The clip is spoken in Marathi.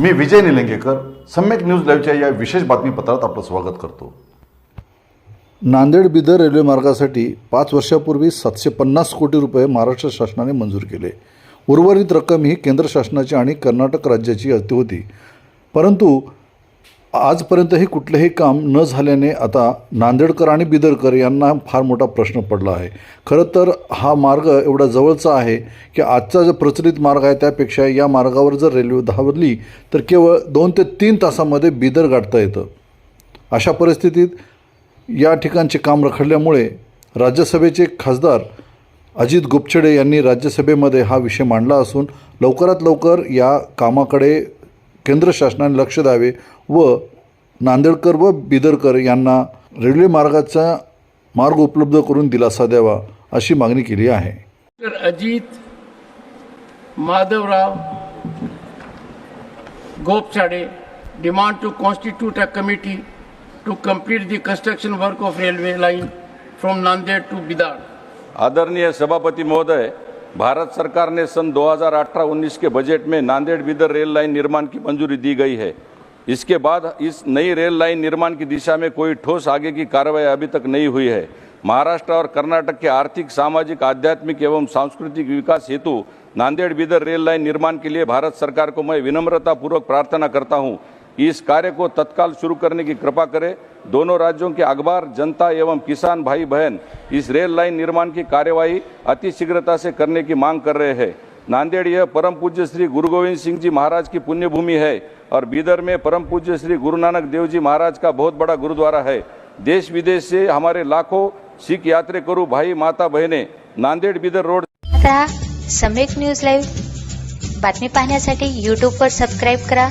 मी विजय निलंगेकर सम्यक न्यूज लाईव्हच्या या विशेष बातमीपत्रात आपलं स्वागत करतो. नांदेड बिदर रेल्वे मार्गासाठी पाच वर्षापूर्वी सातशे पन्नास कोटी रुपये महाराष्ट्र शासनाने मंजूर केले. उर्वरित रक्कम ही केंद्र शासनाची आणि कर्नाटक राज्याची होती. परंतु आजपर्यंतही कुठलेही काम न झाल्याने आता नांदेडकर आणि बिदरकर यांना फार मोठा प्रश्न पडला आहे. खरं तर हा मार्ग एवढा जवळचा आहे की आजचा जो प्रचलित मार्ग आहे त्यापेक्षा या मार्गावर जर रेल्वे धावली तर केवळ दोन ते तीन तासामध्ये बिदर गाठता येतं. अशा परिस्थितीत या ठिकाणचे काम रखडल्यामुळे राज्यसभेचे खासदार अजित गुपछडे यांनी राज्यसभेमध्ये हा विषय मांडला असून लवकरात लवकर या कामाकडे केंद्र शासनाने लक्ष द्यावे व नांदेडकर व बिदरकर यांना रेल्वे मार्गाचा मार्ग उपलब्ध करून दिलासा द्यावा अशी मागणी केली आहे. Ajit Madhavrao Gopsade demand to constitute a committee to complete the construction work of railway line from Nanded to Bidar आदरणीय सभापती महोदय भारत सरकार ने सन 2018-19 के बजट में नांदेड़ बिदर रेल लाइन निर्माण की मंजूरी दी गई है। इसके बाद इस नई रेल लाइन निर्माण की दिशा में कोई ठोस आगे की कार्रवाई अभी तक नहीं हुई है। महाराष्ट्र और कर्नाटक के आर्थिक, सामाजिक, आध्यात्मिक एवं सांस्कृतिक विकास हेतु नांदेड़ बिदर रेल लाइन निर्माण के लिए भारत सरकार को मैं विनम्रतापूर्वक प्रार्थना करता हूँ। इस कार्य को तत्काल शुरू करने की कृपा करें। दोनों राज्यों के अखबार, जनता एवं किसान भाई बहन इस रेल लाइन निर्माण की कार्यवाही अति शीघ्रता से करने की मांग कर रहे हैं। नांदेड़ यह परम पूज्य श्री गुरु गोविंद सिंह जी महाराज की पुण्यभूमि है और बीदर में परम पूज्य श्री गुरु नानक देव जी महाराज का बहुत बड़ा गुरुद्वारा है। देश विदेश से हमारे लाखों सिख यात्रेकरू भाई माता बहने, Nanded Bidar road. Samyak news live बातमी पाहण्यासाठी यूट्यूबवर सबस्क्राईब करा।